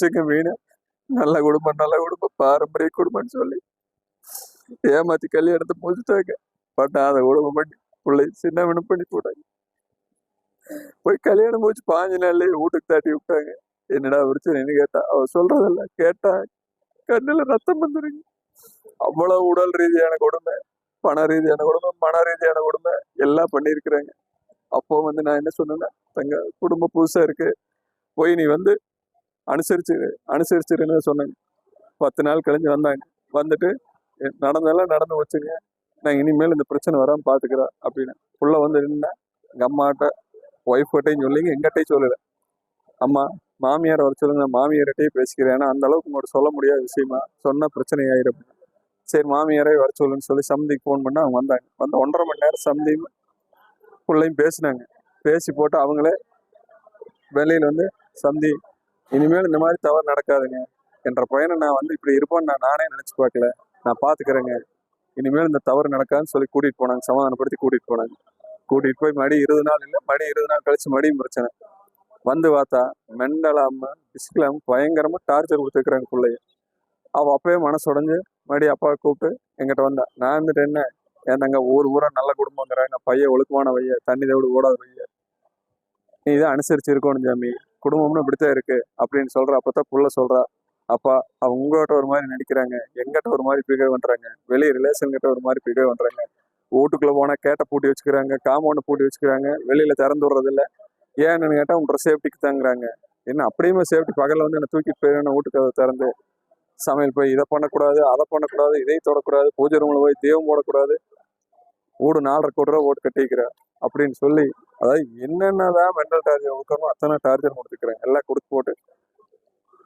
வச்சுக்க மீன். நல்ல குடும்பம் நல்ல குடும்பம் பாரம்பரிய குடும்பம்னு சொல்லி. ஏமாத்தி கல்யாணத்தை முடிச்சுட்டாங்க. அதை குடும்பம் பண்ணி பிள்ளை சின்ன வினம் பண்ணி போட்டாங்க. போய் கல்யாணம் முடிச்சு பாஞ்சு நாள்லயே வீட்டுக்கு தாட்டி விட்டாங்க. என்னடா பிரச்சனைன்னு கேட்டா அவ சொல்றதில்ல கேட்டா கண்ணில் ரத்தம் வந்துருங்க. அவ்வளவு உடல் ரீதியான கொடுமை பண ரீதியான கொடுமை மன ரீதியான கொடுமை எல்லாம் பண்ணியிருக்கிறாங்க. அப்போ வந்து நான் என்ன சொன்னேன்னா தங்க குடும்பம் புதுசா இருக்கு. போய் நீ வந்து அனுசரிச்சு அனுசரிச்சிருன்னு சொன்னாங்க. பத்து நாள் கழிஞ்சு வந்தாங்க. வந்துட்டு நடந்தெல்லாம் நடந்து வச்சுங்க நான் இனிமேல் இந்த பிரச்சனை வராமல் பார்த்துக்கிறேன் அப்படின்னு. உள்ளே வந்து நின்னா எங்கள் அம்மாட்ட ஒய்ஃப்கிட்டையும் சொல்லிங்க எங்கிட்டையும் சொல்லலை. அம்மா மாமியார் வர சொல்லுங்க நான் மாமியார்கிட்டயே பேசிக்கிறேன். ஏன்னா அந்த அளவுக்கு உங்கள்ட்ட சொல்ல முடியாத விஷயமா சொன்னால் பிரச்சனை ஆயிரும். சரி மாமியாரே வர சொல்லுன்னு சொல்லி சம்மந்திக்கு ஃபோன் பண்ண அவங்க வந்தாங்க. வந்து ஒன்றரை மணி நேரம் சம்மந்தியும் பிள்ளையும் பேசினாங்க. பேசி போட்டு அவங்களே வெளியில் வந்து சந்தி இனிமேல் இந்த மாதிரி தவறு நடக்காதுங்க. என்ற பையனை நான் வந்து இப்படி இருப்பேன்னு நான் நானே நினைச்சு பார்க்கல. நான் பார்த்துக்கிறேங்க. இனிமேல் இந்த தவறு நடக்காதுன்னு சொல்லி கூட்டிட்டு போனாங்க. சமாதானப்படுத்தி கூட்டிட்டு போனாங்க. கூட்டிட்டு போய் மடி இருபது நாள் இல்லை மடி இருபது நாள் கழிச்சு மடியும் பிரச்சனை. வந்து பார்த்தா மெண்டலாம பிஸ்கலாம பயங்கரமா டார்ச்சர் கொடுத்துருக்குறாங்க பிள்ளைய. அவ அப்பவே மனசு உடஞ்சு மறுபடி அப்பாவை கூப்பிட்டு எங்கிட்ட வந்தா நான் வந்துட்டு என்ன ஏன்னாங்க ஊர் ஊரா நல்ல குடும்பங்கிறாங்க. பையன் ஒழுக்கமான வைய தண்ணி தவிடு ஓடாத வைய நீ இதை அனுசரிச்சு இருக்கணும் ஜாமி. குடும்பம்னு இப்படித்தான் இருக்கு. அப்படின்னு சொல்ற. அப்பதான் புள்ள சொல்றா. அப்பா அவங்க உங்ககிட்ட ஒரு மாதிரி நடிக்கிறாங்க எங்கிட்ட ஒரு மாதிரி பிகேவ் பண்றாங்க. வெளியே ரிலேஷன் கிட்ட ஒரு மாதிரி பிகேவ் பண்றாங்க. வீட்டுக்குள்ள போனா கேட்ட பூட்டி வச்சுக்கிறாங்க. காம்பவுண்ட் பூட்டி வச்சுக்கிறாங்க. வெளியில திறந்து விடுறது இல்ல ஏன்னு கேட்டா உங்க சேஃப்டிக்கு தாங்கிறாங்க. என்ன அப்படியுமே சேஃப்டி பகல வந்து என்ன தூக்கிட்டு போயிருந்தேன் வீட்டுக்கு திறந்து. சமையல் போய் இதை பண்ணக்கூடாது அதை பண்ணக்கூடாது இதை தொடக்கூடாது. பூஜை ரூம்ல போய் தெய்வம் போடக்கூடாது. ஓடு நாலரை கோடி ரூபா ஓட்டு கட்டிக்கிற அப்படின்னு சொல்லி அதாவது என்னென்னதான் மென்டல் டார்ஜர் கொடுக்கணுமோ அத்தனை டார்ச்சர் கொடுத்துக்கிறேன். எல்லாம் கொடுத்து போட்டு.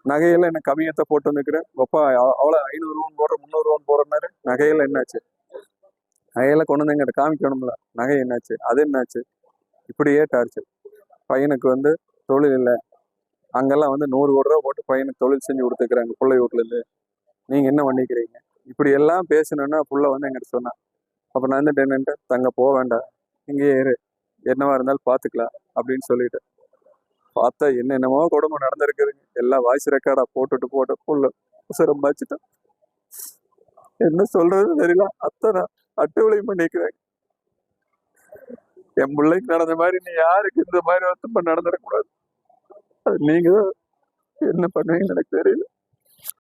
நகையெல்லாம் என்ன கம்மியத்தை போட்டு வந்துக்கிறேன் அப்பா அவ்வளோ ஐநூறுரூவான்னு போடுற முந்நூறுரூவான்னு போடுறனாரு நகையெல்லாம் என்னாச்சு? நகையெல்லாம் கொண்டு வந்து எங்கிட்ட காமிக்கணும்ல. நகை என்னாச்சு? அது என்னாச்சு? இப்படியே டார்ச்சர் பையனுக்கு வந்து தொழில் இல்லை. அங்கெல்லாம் வந்து நூறு கோடி ரூபா போட்டு பையனுக்கு தொழில் செஞ்சு கொடுத்துக்கிறாங்க பிள்ளை வீட்டுல இருந்து. நீங்க என்ன பண்ணிக்கிறீங்க? இப்படி எல்லாம் பேசணும்னா புள்ள வந்து எங்கிட்ட சொன்னான் அப்ப நான் வந்துட்டு என்னன்ட்டு தங்க போக வேண்டாம். இங்கேயே இரு. என்னவா இருந்தாலும் பார்த்துக்கலாம் அப்படின்னு சொல்லிட்டு. பார்த்தா என்னென்னமோ கொடுமை நடந்திருக்குதுங்க எல்லாம் வாய்ஸ் ரெக்கார்டாக போட்டுட்டு போட்டு உள்ள உசரம் வச்சுட்டேன் என்ன சொல்றது தெரியல. அத்தனை அட்டுவிளை பண்ணிக்கிறேன் என் பிள்ளைக்கு நடந்த மாதிரி நீ யாருக்கு இந்த மாதிரி ஒருத்தப்ப நடந்துடக்கூடாது? அது நீங்க என்ன பண்ணுவீங்கன்னு எனக்கு தெரியல.